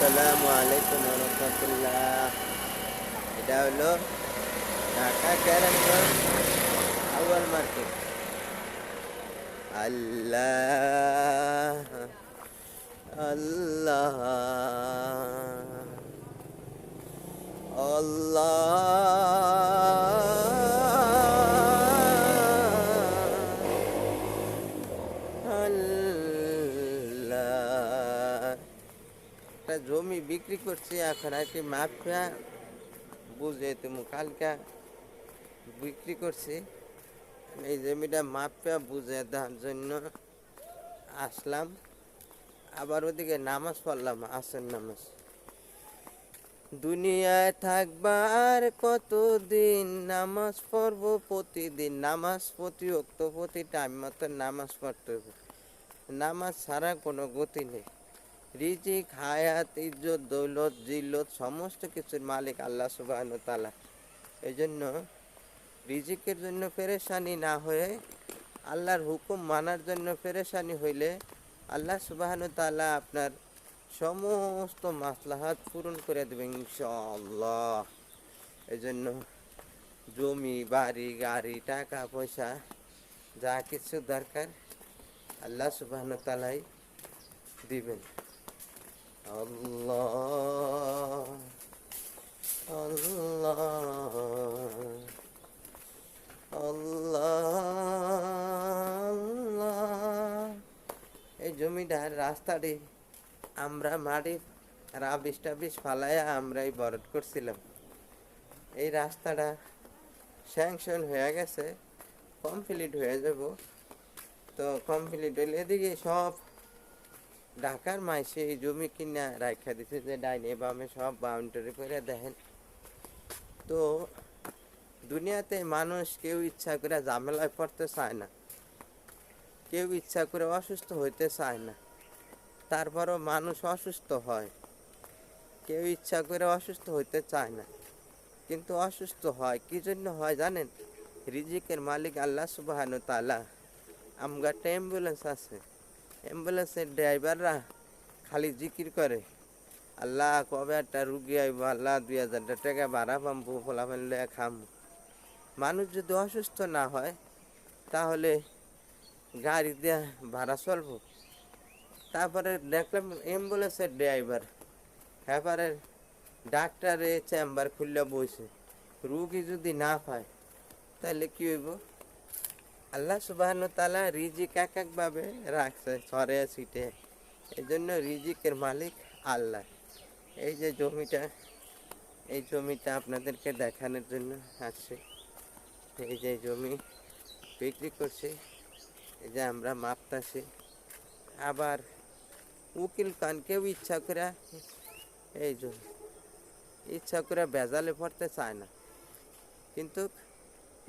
আসসালামু আলাইকুম রহমতুল্লাহ এটা হলো ঢাকা ক্যারামগঞ্জ আউয়াল মার্কেট। আল্লাহ আল্লাহ আল্লাহ। বিক্রি করছি, এখন আর কি মাপটা বুঝে তুমি কালকা বিক্রি করছি, এই জমিটা মাপটা বুঝে দেওয়ার জন্য আসলাম। আবার ওদিকে নামাজ পড়লাম আসেন নামাজ। দুনিয়ায় থাকবার কতদিন নামাজ পড়ব প্রতিদিন? নামাজ প্রতি অক্ত প্রতি টাইম মতো নামাজ পড়তে হবে। নামাজ ছাড়া কোনো গতি নেই। রিজিক হায়াত ইজ্জত দৌলত, জিল্লত, সমস্ত কিছুর মালিক আল্লাহ সুবাহ তালা এই জন্য রিজিকের জন্য পেরেশানি না হয়ে আল্লাহর হুকুম মানার জন্য পেরেশানি হইলে আল্লাহ সুবাহ তালা আপনার সমস্ত মাসলাহাত পূরণ করে দেবেন ইনশাআল্লাহ। এই জন্য জমি, বাড়ি, গাড়ি, টাকা, পয়সা, যা কিছু দরকার আল্লাহ সুবাহ তালাই দিবেন। আল্লাহ আল্লাহ আল্লাহ এই জমিটার রাস্তাটি আমরা মাটি রাবিশ টাবিশ ফালাইয়া আমরাই বরদ করছিলাম। এই রাস্তাটা স্যাংশন হয়ে গেছে, কমপ্লিট হয়ে যাব। তো কমপ্লিট হইলে এদিকে সব ঢাকার মাইসে এই জমি কিনা রাখা দিছে যে ডাইনে বামে সব বাউন্ডারি করে দেখেন। তো দুনিয়াতে মানুষ কেউ ইচ্ছা করে ঝামেলায় পড়তে চায় না। কেউ ইচ্ছা করে অসুস্থ হইতে চায় না। তারপরও মানুষ অসুস্থ হয়। কেউ ইচ্ছা করে অসুস্থ হইতে চায় না। কিন্তু অসুস্থ হয়, কি জন্য হয় জানেন? রিজিকের মালিক আল্লাহ সুবাহান তালা আমগা একটা অ্যাম্বুলেন্স আছে। অ্যাম্বুলেন্সের ড্রাইভাররা খালি জিকির করে, আল্লাহ, কবে একটা রুগী আইব? আল্লাহ, দুই হাজার টাকা ভাড়া পাম্পু ফলাফল লয়ে খাম। মানুষ যদি অসুস্থ না হয়, তাহলে গাড়ি দিয়ে ভাড়া চলবো। তারপরে দেখলাম অ্যাম্বুলেন্সের ড্রাইভার তারপরে ডাক্তারে চেম্বার খুললে বসে রুগী যদি না পায়, তাহলে কী হইব? আল্লাহ সুবাহ তালা রিজিক এক একভাবে রাখছে সরে সিটে এই জন্য রিজিকের মালিক আল্লাহ। এই যে জমিটা, এই জমিটা আপনাদেরকে দেখানোর জন্য আসছে। এই যে জমি বিক্রি করছে, এই যে আমরা মাপতাছি। আবার উকিল কানকেও ইচ্ছা করে, এই জমি ইচ্ছা করে ভেজালে পড়তে চায় না। কিন্তু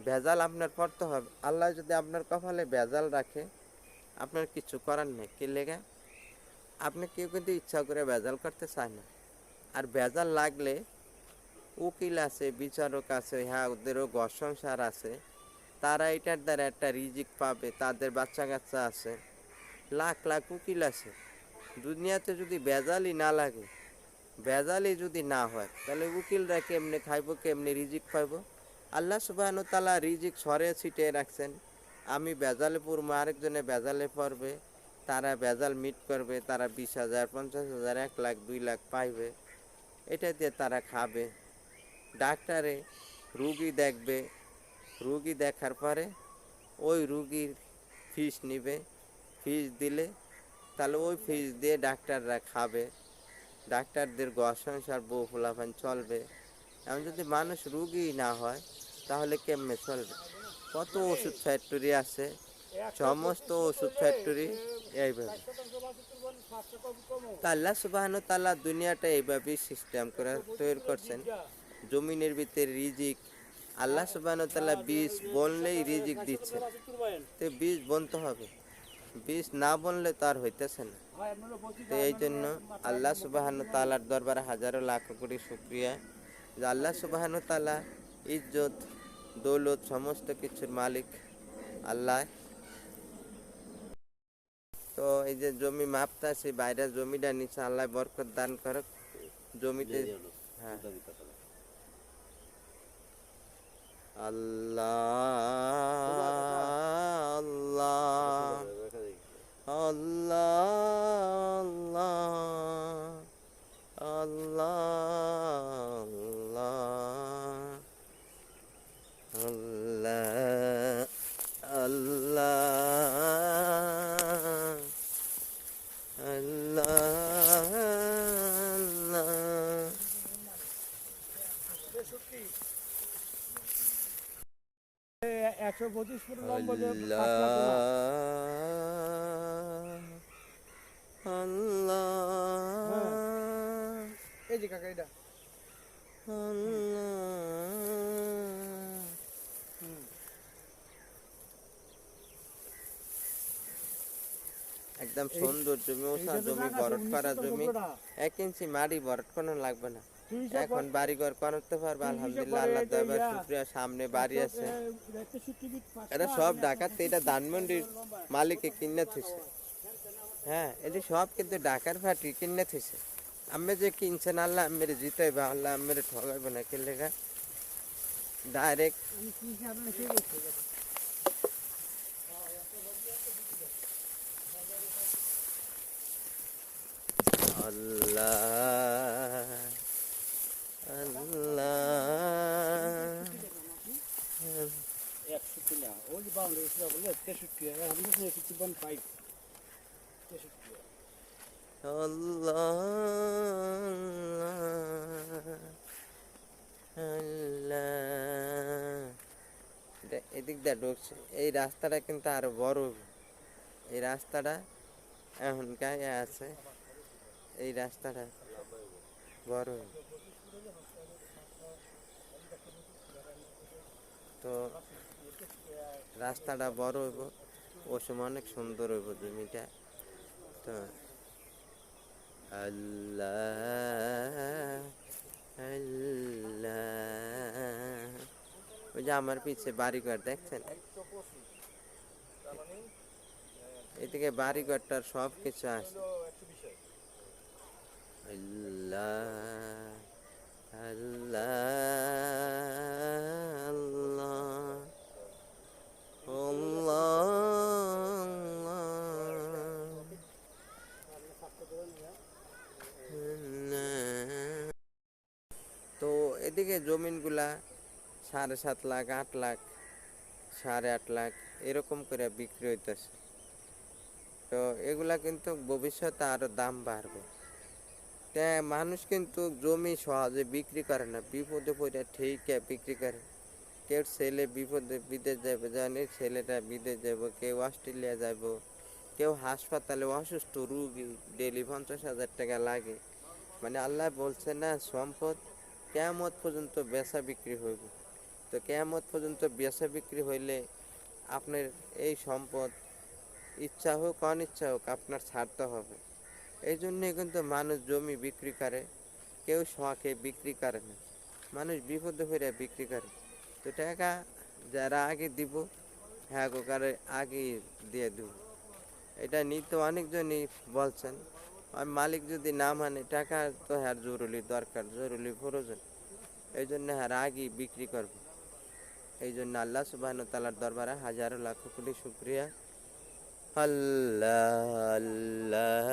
ভেজাল আপনার পড়তে হবে। আল্লাহ যদি আপনার কপালে ভেজাল রাখে, আপনার কিছু করার নেই। কি লেগে? আপনি কেউ কিন্তু ইচ্ছা করে ভেজাল করতে চায় না। আর ভেজাল লাগলে উকিল আছে, বিচারক আছে হ্যাঁ ওদেরও ঘর আছে। তারা এটার দ্বারা একটা রিজিক পাবে, তাদের বাচ্চা কাচ্চা আছে। লাখ লাখ উকিল আছে। দুনিয়াতে যদি ভেজালই না লাগে, ভেজালই যদি না হয়, তাহলে উকিলরা কেমনে খাইবো, কেমনে রিজিক পাইবো? আল্লাহ সুবাহন তালা রিজিক সরে ছিটিয়ে রাখছেন। আমি বেজালে পড়ব আরেকজনে বেজালে পড়বে, তারা বেজাল মিট করবে, তারা বিশ হাজার, পঞ্চাশ হাজার, এক লাখ, দুই লাখ পাইবে। এটা দিয়ে তারা খাবে। ডাক্তারে রুগী দেখবে। রুগী দেখার পরে ওই রুগীর ফিস নিবে। ফিস দিলে তাহলে ওই ফিস দিয়ে ডাক্তাররা খাবে। ডাক্তারদের ঘর সংসার বউ ফোলাফান চলবে। এমন যদি মানুষ রুগী না হয় তাহলে কেমনে চলবে? কত ওষুধ ফ্যাক্টরি আছে? সমস্ত ওষুধ ফ্যাক্টরি এইভাবে। তা আল্লাহ সুবাহান তাল্লাহ দুনিয়াটা এইভাবেই সিস্টেম করে তৈরি করছেন। জমিনের ভিতরে রিজিক। আল্লাহ সুবাহান তাল্লাহ বীজ বললেই রিজিক দিচ্ছে। তো বীজ বনতে হবে। বীজ না বনলে তো আর হইতেছে না। তো এই জন্য আল্লাহ সুবাহান তালার দরবারে হাজারো লাখ কোটি শুক্রিয়া। যে আল্লাহ সুবাহান তালা ইজ্জত দৌলত সমস্ত কিছুর মালিক আল্লাহ। তো এই যে জমি মাপতা সেই বাইরে জমিটা নিচে আল্লাহ বরকত দান করক। জমিতে হ্যাঁ। আল্লাহ। আল্লাহ আল্লাহ আল্লাহ একশো পঁচিশ ফুট লম্বা আল্লাহ। আল্লাহ এই যে কাকা এটা আল্লাহ। একদম সুন্দর জমি ওসা জমি বরট করা জমি এক ইঞ্চি মাটি বরট কোনো লাগবে না। এখন বাড়ি ঘর করতে পারবে আলহামদুলিল্লাহ আল্লাহ এটা শুক্রিয়া সামনে বাড়ি আছে। এটা সব আমি ঢাকাতে এটা ধানমন্ডির মালিকে কিনে থুইছে। হ্যাঁ এটি সব কিন্তু ঢাকার ফাটি কিনে থুইছে। আমি যে কিনছেন আল্লাহ আমের জিতাইবে আল্লাহ আমের ঠগাইবে না কে লেগা ডাইরেক্ট আমি কি হিসাব না সেই বলছি। আল্লাহ আল্লাহ একষট্টি না, ওই যে boundary ছিল বলে তেষট্টি, আর আমি বলছি তেষট্টি point five। তেষট্টি। আল্লাহ আল্লাহ এটা এদিক দিয়ে ঢুকছে এই রাস্তাটা কিন্তু আরও বড় এই রাস্তাটা এখন গায়ে আছে এই রাস্তাটা বড়। তো রাস্তাটা বড় হইব, ও সময় অনেক সুন্দর হইব জমিটা। তো আল্লাহ আল্লাহ। ওই যে আমার পিছে বাড়িঘর দেখছেন? এদিকে বাড়িঘরটার সব কিছু আছে। আল্লাহ আল্লাহ আল্লাহ তো এদিকে জমিনগুলা সাড়ে সাত লাখ, আট লাখ, সাড়ে আট লাখ এরকম করে বিক্রি হইতেছে। তো এগুলা কিন্তু ভবিষ্যতে আরও দাম বাড়বে। তা মানুষ কিন্তু জমি সহজে বিক্রি করে না। বিপদে পড়ে ঠিক বিক্রি করে। কেউ ছেলে বিপদে, বিদেশ যাবে, জানি ছেলেটা বিদেশ যাব, কেউ অস্ট্রেলিয়া যাব, কেউ হাসপাতালে অসুস্থ রুগী, ডেলি পঞ্চাশ হাজার টাকা লাগে। মানে আল্লাহ বলছে না, সম্পদ কেয়ামত পর্যন্ত বেচা বিক্রি হইব। তো কেয়ামত পর্যন্ত বেচা বিক্রি হইলে আপনার এই সম্পদ ইচ্ছা হোক, অনিচ্ছা হোক, আপনার ছাড়তে হবে। এই জন্যে কিন্তু মানুষ জমি বিক্রি করে, কেউ শখে বিক্রি করে না। মানুষ বিপদে হয়ে বিক্রি করে। তো টাকা যারা আগে দিব হ্যাঁ আগে দিয়ে দেব। এটা নিতে অনেকজনই বলছেন, আর মালিক যদি না মানে টাকা তো হ্যাঁ জরুরি দরকার, জরুরি প্রয়োজন। এই জন্য হ্যাঁ আগেই বিক্রি করব। এই জন্য আল্লাহ সুবাহ তালার দরবারে হাজারো লাখ কোটি শুক্রিয়া। الله الله